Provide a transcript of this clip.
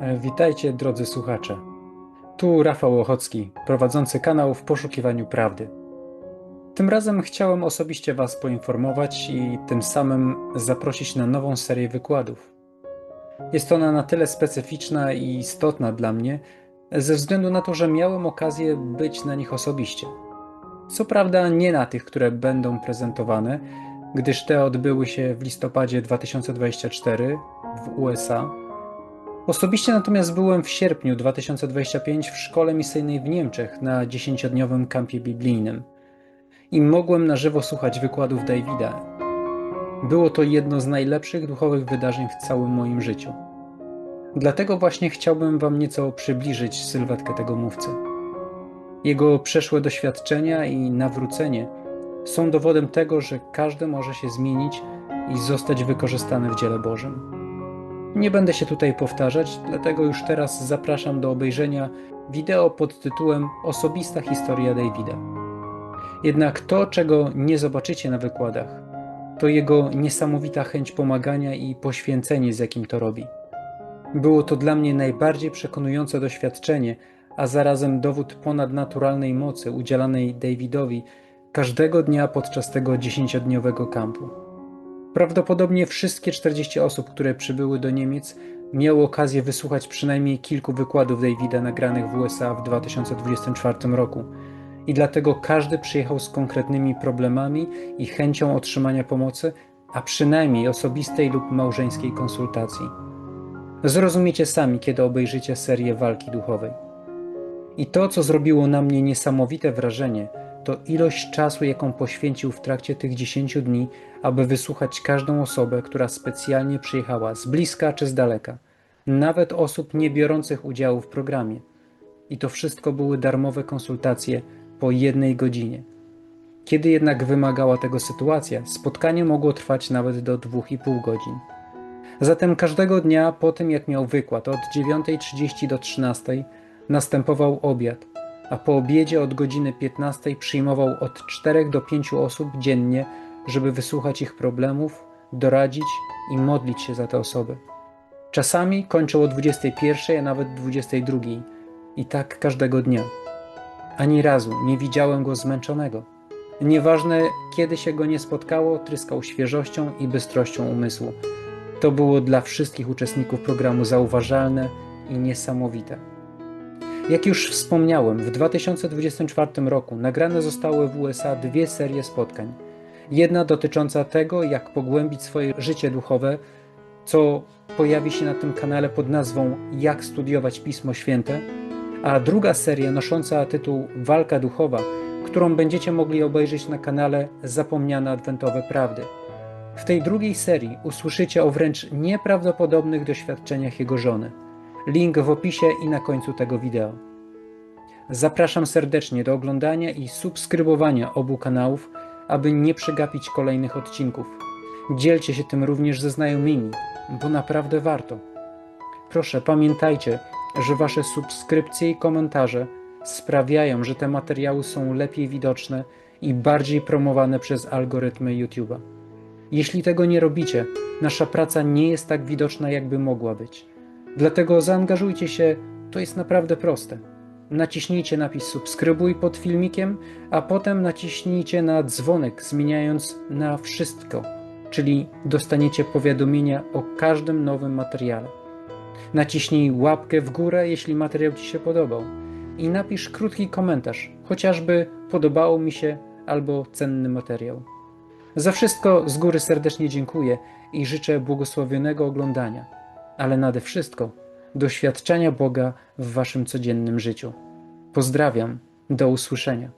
E, Witajcie drodzy słuchacze. Tu Rafał Ochocki, prowadzący kanał w poszukiwaniu prawdy. Tym razem chciałem osobiście Was poinformować i tym samym zaprosić na nową serię wykładów. Jest ona na tyle specyficzna i istotna dla mnie, ze względu na to, że miałem okazję być na nich osobiście. Co prawda nie na tych, które będą prezentowane, gdyż te odbyły się w listopadzie 2024 w USA. Osobiście natomiast byłem w sierpniu 2025 w szkole misyjnej w Niemczech na 10-dniowym kampie biblijnym i mogłem na żywo słuchać wykładów Davida. Było to jedno z najlepszych duchowych wydarzeń w całym moim życiu. Dlatego właśnie chciałbym Wam nieco przybliżyć sylwetkę tego mówcy. Jego przeszłe doświadczenia i nawrócenie są dowodem tego, że każdy może się zmienić i zostać wykorzystany w dziele Bożym. Nie będę się tutaj powtarzać, dlatego już teraz zapraszam do obejrzenia wideo pod tytułem Osobista historia Davida. Jednak to, czego nie zobaczycie na wykładach, to jego niesamowita chęć pomagania i poświęcenie, z jakim to robi. Było to dla mnie najbardziej przekonujące doświadczenie, a zarazem dowód ponadnaturalnej mocy udzielanej Davidowi każdego dnia podczas tego dziesięciodniowego kampu. Prawdopodobnie wszystkie 40 osób, które przybyły do Niemiec, miały okazję wysłuchać przynajmniej kilku wykładów Davida nagranych w USA w 2024 roku. I dlatego każdy przyjechał z konkretnymi problemami i chęcią otrzymania pomocy, a przynajmniej osobistej lub małżeńskiej konsultacji. Zrozumiecie sami, kiedy obejrzycie serię walki duchowej. I to, co zrobiło na mnie niesamowite wrażenie, to ilość czasu, jaką poświęcił w trakcie tych 10 dni, aby wysłuchać każdą osobę, która specjalnie przyjechała z bliska czy z daleka, nawet osób nie biorących udziału w programie. I to wszystko były darmowe konsultacje po jednej godzinie. Kiedy jednak wymagała tego sytuacja, spotkanie mogło trwać nawet do 2,5 godzin. Zatem każdego dnia po tym, jak miał wykład od 9.30 do 13.00, następował obiad, a po obiedzie od godziny 15 przyjmował od 4 do 5 osób dziennie, żeby wysłuchać ich problemów, doradzić i modlić się za te osoby. Czasami kończył o 21, a nawet 22 i tak każdego dnia. Ani razu nie widziałem go zmęczonego. Nieważne kiedy się go nie spotkało, tryskał świeżością i bystrością umysłu. To było dla wszystkich uczestników programu zauważalne i niesamowite. Jak już wspomniałem, w 2024 roku nagrane zostały w USA dwie serie spotkań. Jedna dotycząca tego, jak pogłębić swoje życie duchowe, co pojawi się na tym kanale pod nazwą Jak studiować Pismo Święte, a druga seria nosząca tytuł Walka duchowa, którą będziecie mogli obejrzeć na kanale Zapomniane Adwentowe Prawdy. W tej drugiej serii usłyszycie o wręcz nieprawdopodobnych doświadczeniach jego żony. Link w opisie i na końcu tego wideo. Zapraszam serdecznie do oglądania i subskrybowania obu kanałów, aby nie przegapić kolejnych odcinków. Dzielcie się tym również ze znajomymi, bo naprawdę warto. Proszę pamiętajcie, że Wasze subskrypcje i komentarze sprawiają, że te materiały są lepiej widoczne i bardziej promowane przez algorytmy YouTube'a. Jeśli tego nie robicie, nasza praca nie jest tak widoczna, jakby mogła być. Dlatego zaangażujcie się, to jest naprawdę proste. Naciśnijcie napis subskrybuj pod filmikiem, a potem naciśnijcie na dzwonek, zmieniając na wszystko, czyli dostaniecie powiadomienia o każdym nowym materiale. Naciśnij łapkę w górę, jeśli materiał Ci się podobał i napisz krótki komentarz, chociażby podobało mi się albo cenny materiał. Za wszystko z góry serdecznie dziękuję i życzę błogosławionego oglądania, ale nade wszystko doświadczenia Boga w Waszym codziennym życiu. Pozdrawiam, do usłyszenia.